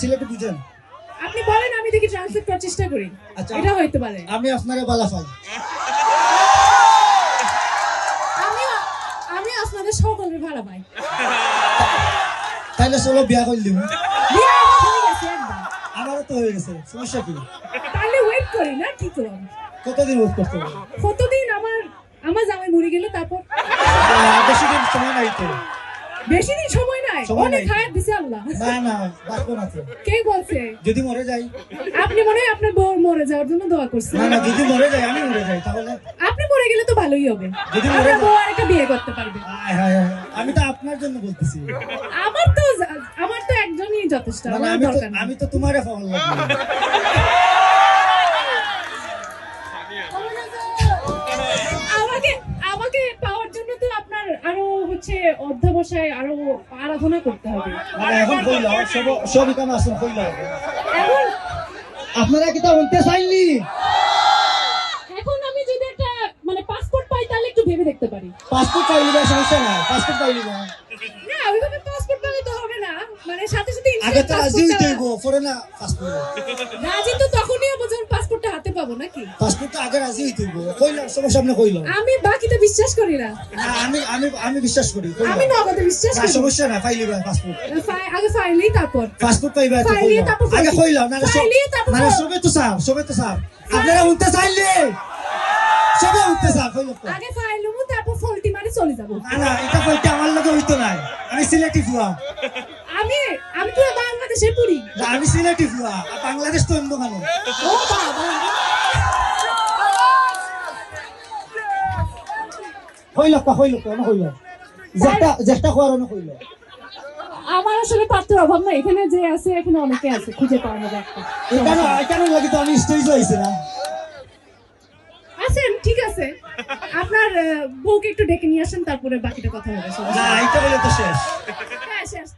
সিলেটি বুঝেন। আপনি বলেন আমি দেখি ট্রান্সলেট করার চেষ্টা করি। আচ্ছা। এটা হইতে পারে। আমি পাই। আমি আমি আপনাদের সকলের ভাড়া পাই। তাইলে চলো বিয়া করে দিব। বিয়ে আমার গেছে একবার আমারও তো হয়ে গেছে সমস্যা কি? তাহলে ওয়েট করি না কি করব? কতদিন ওয়েট করতে হবে? কতদিন আমার আমার জামাই মরে গেল তারপর? বেশি দিন সময় নাই তো। বেশি দিন সময় নাই। অনেক। হায়াত দিছে আল্লাহ। না না বাঁচবো না কে বলছে? যদি মরে যাই। আপনি মনে হয় আপনার বউ মরে যাওয়ার জন্য দোয়া করছেন। না না যদি মরে যাই আমি মরে যাই তাহলে আপনি মরে গেলে তো ভালোই হবে। যদি মরে বউ আরেকটা বিয়ে করতে পারবে। হায় হায়, আমি তো আপনার জন্য বলতেছি। আমার তো আমার তো একজনই যথেষ্ট মানে আমার দরকার আমি তো তোমারে ফল লাগবে আমাকে আমাকে পাওয়ার জন্য তো আপনার আরও হচ্ছে অধ্যাবসায় আরও আরাধনা করতে হবে। মানে এখন কইল সব সব কাম আসুন কইল। এখন আপনারা কি তা উনতে চাইলি এখন আমি যদি একটা মানে পাসপোর্ট পাই তাহলে একটু ভেবে দেখতে পারি। পাসপোর্ট পাইলি না সমস্যা পাসপোর্ট পাইলি না না ওইভাবে পাসপোর্ট তো হবে না। মানে সাথে সাথে আগে তো রাজি হইতে হইব পরে না পাসপোর্ট রাজি তো তখনই পাসপোর্ট তো আগে রাজি হইতে হইব। কইলাম সবার সামনে কইলাম। আমি বাকিটা বিশ্বাস করি না। আমি আমি আমি বিশ্বাস করি আমি নগদে বিশ্বাস না করি। সমস্যা না পাইলি পাসপোর্ট ফাই- আগে ফাইলি তারপর। পাসপোর্ট পাইবা তো ফাইলি কইলাম। তারপর আগে কইলাম। না সব ফাইলি তারপর না ফাইলি। সবে তো স্যার সবে তো স্যার। আপনারা চাইলে। সবে উনতে স্যার কইলাম তো। আগে ফাইলুম তারপর ফলটি মারি চলে যাব। না না এটা কইতে আমার লগে হইতো না আমি ফুয়া আমি আমি পুরো বাংলাদেশে পুরি। আমি ফুয়া বাংলাদেশ তো অন্য ও বাবা যেটা যেটা কোয়ার না কইল আমার আসলে পাত্র অভাব না এখানে যে আছে এখানে অনেকে আছে খুঁজে পাওয়া যাবে একটা এখানে এখানে লাগি তো আমি স্টেজ হইছে না? আছেন ঠিক আছে। আপনার বউকে একটু ডেকে নিয়ে আসেন তারপরে বাকিটা কথা হবে না এটা বলে তো শেষ। হ্যাঁ শেষ